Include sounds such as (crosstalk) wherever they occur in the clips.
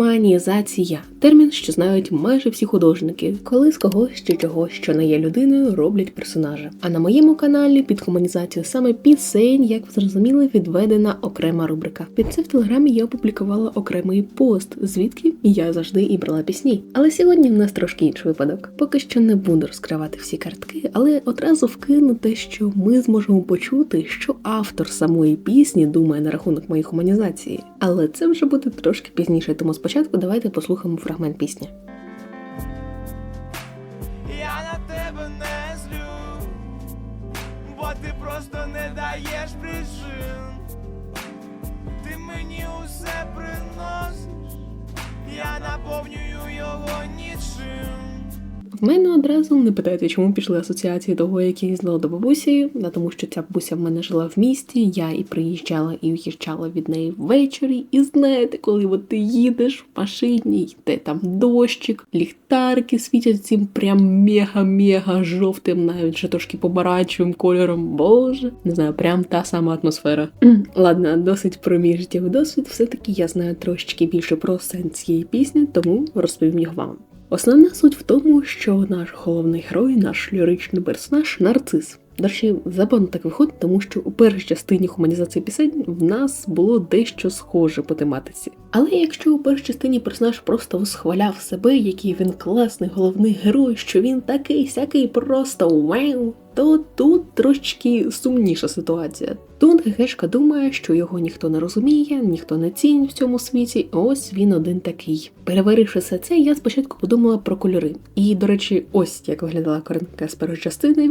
Гуманізація термін, що знають майже всі художники, коли з когось чи чогось, що не є людиною, роблять персонажа. А на моєму каналі під гуманізацію саме пісень, як ви зрозуміли, відведена окрема рубрика. Під це в телеграмі я опублікувала окремий пост, звідки я завжди і брала пісні. Але сьогодні в нас трошки інший випадок. Поки що не буду розкривати всі картки, але одразу вкину те, що ми зможемо почути, що автор самої пісні думає на рахунок моєї гуманізації. Але це вже буде трошки пізніше, тому спочатку давайте послухаємо фрагмент пісні. Я на тебе не злю, бо ти просто не даєш причин. В мене одразу не питайте, чому пішли асоціації того, як я їздила до бабусі, а тому що ця бабуся в мене жила в місті. Я і приїжджала, і уїжджала від неї ввечері. І знаєте, коли от ти їдеш в машині, йде там дощик, ліхтарки світять цим прям мега-мега жовтим, навіть вже трошки побаранчевим кольором. Боже, не знаю, прям та сама атмосфера. Ладно, досить про мій життєвий досвід. Все таки я знаю трошечки більше про сенс цієї пісні, тому розповім його вам. Основна суть в тому, що наш головний герой, наш ліричний персонаж нарцис. До речі, забавно так виходить, тому що у першій частині гуманізації пісень в нас було дещо схоже по тематиці. Але якщо у першій частині персонаж просто восхваляв себе, який він класний головний герой, що він такий сякий просто вау, то тут трошечки сумніша ситуація. Тут Гешка думає, що його ніхто не розуміє, ніхто не цінить в цьому світі. Ось він один такий. Переваривши все це, я спочатку подумала про кольори. І, до речі, ось як виглядала картинка з першої частини.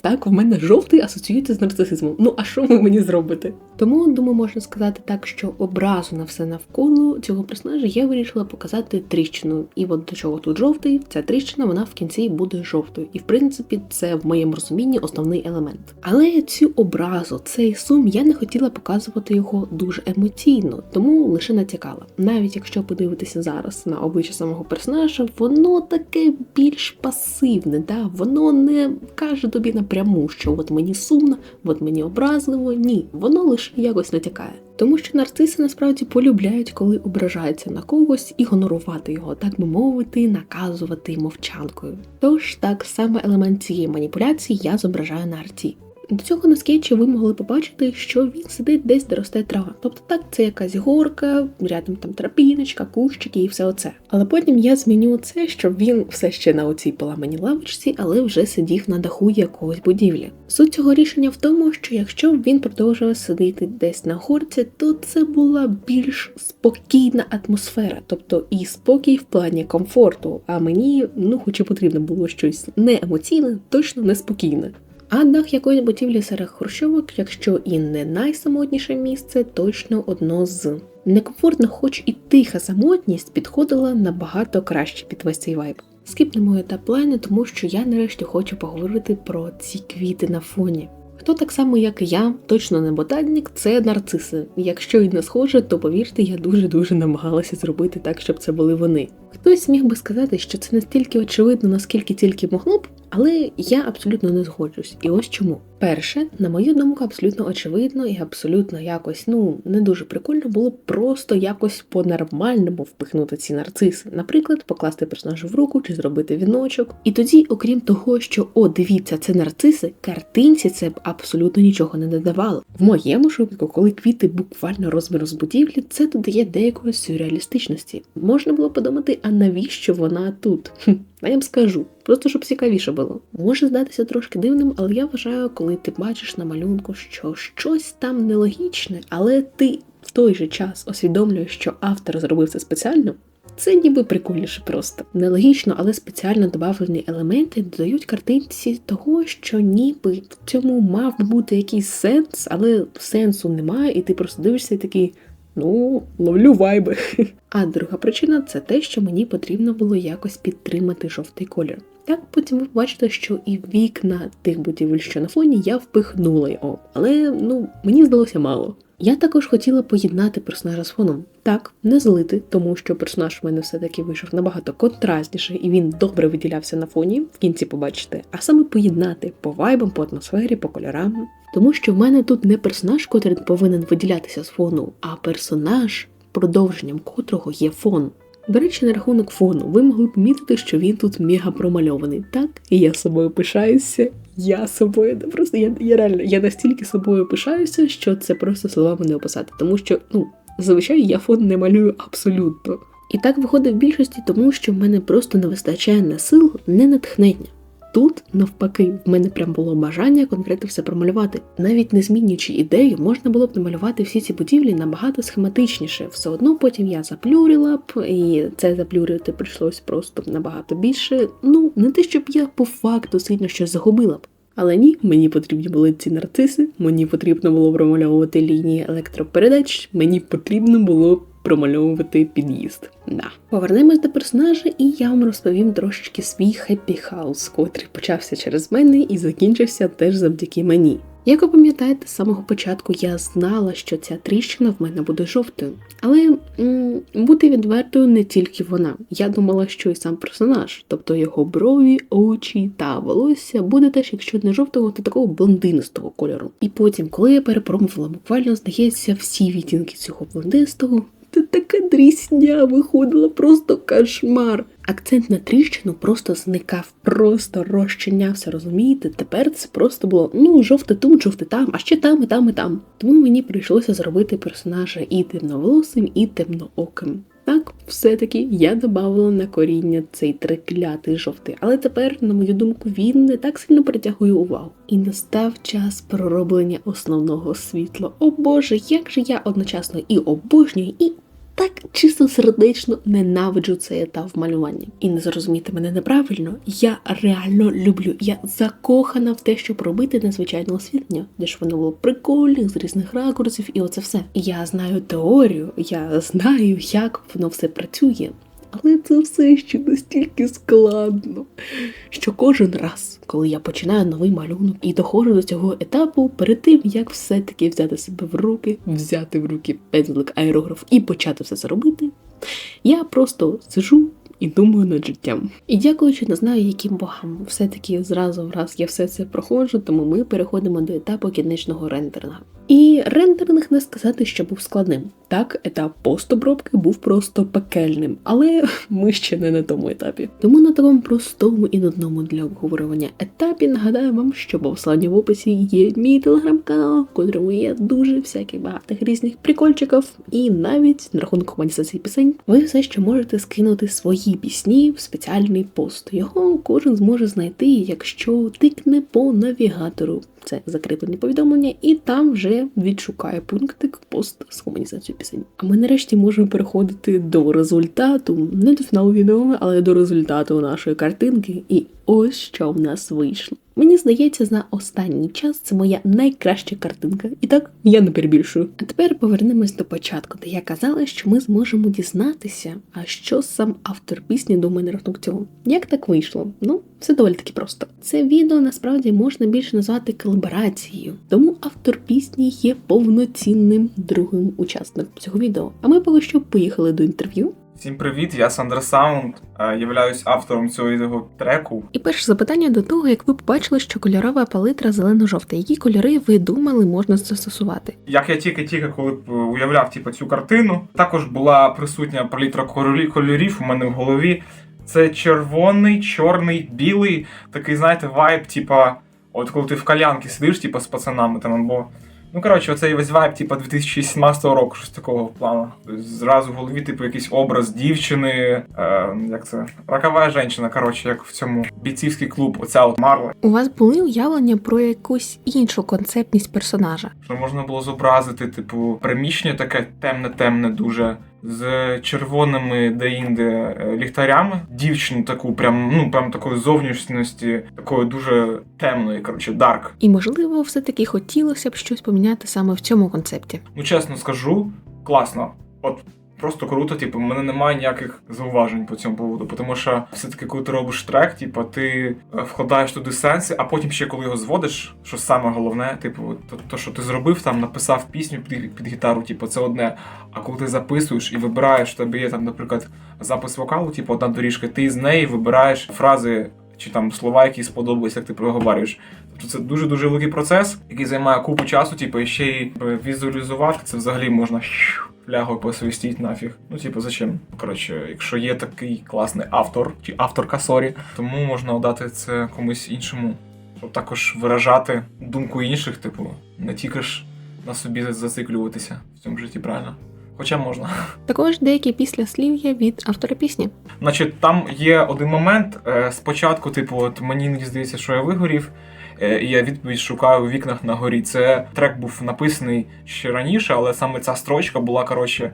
Так, в мене жовтий асоціюється з нарцисизмом. Ну а що ви мені зробите? Тому думаю, можна сказати так, що образу на все навколо цього персонажа я вирішила показати тріщину. І от до чого тут жовтий, ця тріщина вона в кінці буде жовтою. І в принципі, це в моєму розумінні основний елемент. Але цю образу, цей сум, я не хотіла показувати його дуже емоційно, тому лише натякала. Навіть якщо подивитися зараз на обличчя самого персонажа, воно таке більш пасивне, да? воно не каже тобі напряму, що от мені сумно, от мені образливо. Ні, воно лише якось натякає. Тому що нарциси насправді полюбляють, коли ображаються на когось і гонорувати його, так би мовити, наказувати мовчанкою. Тож так саме елемент цієї маніпуляції я зображаю на арті. До цього на скетчі ви могли побачити, що він сидить десь, де росте трава. Тобто так, це якась горка, рядом там трапіночка, кущики і все оце. Але потім я зміню це, щоб він все ще на оцій поламаній лавочці, але вже сидів на даху якогось будівлі. Суть цього рішення в тому, що якщо б він продовжував сидіти десь на горці, то це була більш спокійна атмосфера, тобто і спокій в плані комфорту. А мені, ну, хоч і потрібно було щось не емоційне, точно неспокійне. А дах якоїсь будівлі серед хрущовок, якщо і не найсамотніше місце, точно одно з. Некомфортно, хоч і тиха самотність підходила набагато краще під весь цей вайб. Скіпнемо етап лайни, тому що я нарешті хочу поговорити про ці квіти на фоні. Хто так само, як і я, точно не ботанік, це нарциси. Якщо і не схоже, то повірте, я дуже-дуже намагалася зробити так, щоб це були вони. Хтось міг би сказати, що це настільки очевидно, наскільки тільки могло б, але я абсолютно не згоджусь. І ось чому. Перше, на мою думку, абсолютно очевидно і абсолютно якось, ну, не дуже прикольно було просто якось по-нормальному впихнути ці нарциси. Наприклад, покласти персонажу в руку чи зробити віночок. І тоді, окрім того, що о, дивіться, це нарциси, картинці це б абсолютно нічого не додавало. В моєму ж коли квіти буквально розміру з будівлі, це додає деякої сюрреалістичності. Можна було подумати, а навіщо вона тут? А я вам скажу, просто щоб цікавіше було. Може здатися трошки дивним, але я вважаю, коли ти бачиш на малюнку, що щось там нелогічне, але ти в той же час усвідомлюєш, що автор зробив це спеціально. Це ніби прикольніше просто. Нелогічно, але спеціально додавлені елементи додають картинці того, що ніби в цьому мав бути якийсь сенс, але сенсу немає, і ти просто дивишся і такий. Ну, ловлю вайби. (laughs) А друга причина це те, що мені потрібно було якось підтримати жовтий колір. Так потім ви бачите, що і вікна тих будівель, що на фоні, я впихнула його. Але ну мені здалося мало. Я також хотіла поєднати персонажа з фоном. Так, не злити, тому що персонаж в мене все-таки вийшов набагато контрастніше, і він добре виділявся на фоні, в кінці побачите, а саме поєднати по вайбам, по атмосфері, по кольорам. Тому що в мене тут не персонаж, котрий повинен виділятися з фону, а персонаж, продовженням котрого є фон. До речі, на рахунок фону, ви могли б помітити, що він тут мега промальований. Так, і я собою пишаюся. Я собою просто я, я реально я настільки собою пишаюся, що це просто словами не описати. Тому що, ну, зазвичай я фон не малюю абсолютно. І так виходить в більшості, тому що в мене просто не вистачає не сил, не натхнення. Тут, навпаки, в мене прям було бажання конкретно все промалювати. Навіть не змінюючи ідею, можна було б намалювати всі ці будівлі набагато схематичніше. Все одно потім я заплюрила б, і це заплюрити прийшлось просто набагато більше. Ну, не те, щоб я по факту сильно щось загубила б. Але ні, мені потрібні були ці нарциси, мені потрібно було промальовувати лінії електропередач, мені потрібно було промальовувати під'їзд. Да. Повернемось до персонажа, і я вам розповім трошечки свій хеппі хаус, котрий почався через мене і закінчився теж завдяки мені. Як ви пам'ятаєте, з самого початку я знала, що ця тріщина в мене буде жовтою. Але м- бути відвертою не тільки вона. Я думала, що і сам персонаж, тобто його брові, очі та волосся буде теж, якщо не жовтого, то такого блондинистого кольору. І потім, коли я перепробувала, буквально здається, всі відтінки цього блондинистого, це така дрісня виходила, просто кошмар. Акцент на тріщину просто зникав, просто розчинявся, розумієте? Тепер це просто було ну жовте тут, жовте там, а ще там, і там, і там. Тому мені прийшлося зробити персонажа і темноволосим, і темнооким. Так, все-таки я додавала на коріння цей триклятий жовтий, але тепер, на мою думку, він не так сильно притягує увагу. І настав час пророблення основного світла. О Боже, як же я одночасно і обожнюю, і так чисто сердечно ненавиджу цей етап малювання. І не зрозумійте мене неправильно, я реально люблю. Я закохана в те, щоб робити незвичайне освітлення, де ж воно було прикольних з різних ракурсів, і оце все. Я знаю теорію, я знаю, як воно все працює. Але це все ще настільки складно, що кожен раз, коли я починаю новий малюнок і доходжу до цього етапу, перед тим як все-таки взяти себе в руки, взяти в руки пензлик аерограф і почати все це робити, я просто сижу і думаю над життям. І дякуючи, не знаю, яким богам, все-таки зразу в раз я все це проходжу, тому ми переходимо до етапу кінечного рендеринга. І рендеринг не сказати, що був складним. Так, етап постобробки був просто пекельним, але (laughs) ми ще не на тому етапі. Тому на такому простому і нудному для обговорювання етапі нагадаю вам, що по посланню в описі є мій телеграм-канал, в котрому є дуже всяких багатих різних прикольчиків, і навіть на рахунок комунізації пісень ви все ще можете скинути свої пісні в спеціальний пост. Його кожен зможе знайти, якщо тикне по навігатору. Це закріплені повідомлення, і там вже відшукає пунктик пост з гуманізацією пісень. А ми нарешті можемо переходити до результату, не до фіналу відео, але до результату нашої картинки. І ось що в нас вийшло. Мені здається, за останній час це моя найкраща картинка. І так я не перебільшую. А тепер повернемось до початку, де я казала, що ми зможемо дізнатися, а що сам автор пісні думає на рахунок цього. Як так вийшло? Ну, все доволі таки просто. Це відео насправді можна більше назвати колаборацією, тому автор пісні є повноцінним другим учасником цього відео. А ми поки що поїхали до інтерв'ю. Всім привіт, я Сандра Саунд, е, являюсь автором цього треку. І перше запитання до того, як ви побачили, що кольорова палитра зелено-жовта. Які кольори ви думали можна застосувати? Як я тільки-тільки коли б, е, уявляв типу, цю картину, також була присутня палітра кольорів у мене в голові. Це червоний, чорний, білий, такий, знаєте, вайб, типа, от коли ти в калянки сидиш, типа, з пацанами там або. Ну, коротше, оцей весь вайб, типа 2017 року, щось такого плану. Тобто Зразу в голові, типу, якийсь образ дівчини, е, як це, ракова жінка, коротше, як в цьому бійцівський клуб, оця от Марла. У вас були уявлення про якусь іншу концептність персонажа? Що можна було зобразити, типу, приміщення таке темне-темне дуже. З червоними де-інде е, ліхтарями, дівчину таку, прям ну прям такої зовнішності, такої дуже темної, коротше, дарк. І можливо, все-таки хотілося б щось поміняти саме в цьому концепті. Ну, чесно скажу, класно. От просто круто, типу, в мене немає ніяких зауважень по цьому поводу. Тому що все-таки, коли ти робиш трек, типу, ти е, вкладаєш туди сенси, а потім ще коли його зводиш, що саме головне, типу, то, то що ти зробив, там написав пісню під, під гітару, типу, це одне. А коли ти записуєш і вибираєш, тебе є там, наприклад, запис вокалу, типу, одна доріжка, ти з неї вибираєш фрази. Чи там слова, які сподобались, як ти проговорюєш. Тобто це дуже дуже великий процес, який займає купу часу, типу, і ще й е, візуалізувати це взагалі можна флягу посвистіть нафіг. Ну, типу, зачем? Коротше, якщо є такий класний автор чи авторка, сорі, тому можна дати це комусь іншому, щоб також виражати думку інших, типу, не тільки ж на собі зациклюватися в цьому житті, правильно? Хоча можна. Також деякі післяслів'я від автора пісні. Значить, там є один момент. е, Спочатку, типу, от мені іноді здається, що я вигорів, і я відповідь шукаю у вікнах на горі. Це трек був написаний ще раніше, але саме ця строчка була коротше.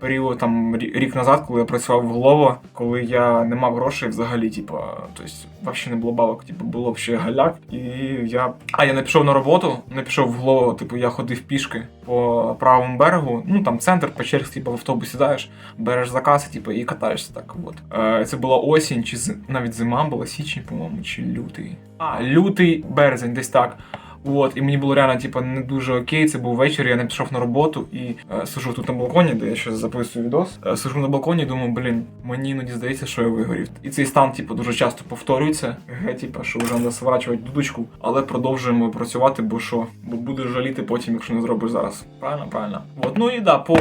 Період там рі- рік назад, коли я працював в Глово, коли я не мав грошей взагалі, типу, тобто взагалі не було бабок, типу, було ще галяк. І я. А я не пішов на роботу, не пішов в Глово, типу, я ходив пішки по правому берегу, ну там центр, Печерськ, типу, в автобус сідаєш, береш заказ, типу, і катаєшся так. От. Е, це була осінь, чи з- навіть зима була, січень, по-моєму, чи лютий. А, лютий, березень, десь так. От, і мені було реально, типу, не дуже окей. Це був вечір, я не пішов на роботу і е, сижу тут на балконі, де я ще записую відос. Е, сижу на балконі думаю, блін, мені іноді здається, що я вигорів. І цей стан, типу, дуже часто повторюється. Ге, типу, що вже треба сворачувати дудочку, але продовжуємо працювати, бо що? Бо будеш жаліти потім, якщо не зробиш зараз. Правильно, правильно. От, ну і да, по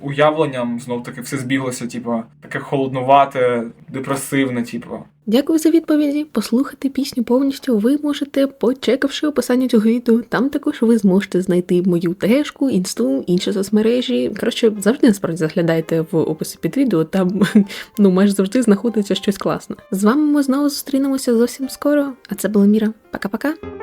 уявленням знов таки все збіглося, типу, таке холоднувате, депресивне, типу. Дякую за відповіді. Послухати пісню повністю ви можете, почекавши описання цього відео. Там також ви зможете знайти мою тежку, інсту, інші соцмережі. Коротше, завжди насправді заглядайте в описі під відео. Там (laughs) ну майже завжди знаходиться щось класне. З вами ми знову зустрінемося зовсім скоро. А це була Міра. Пока-пока.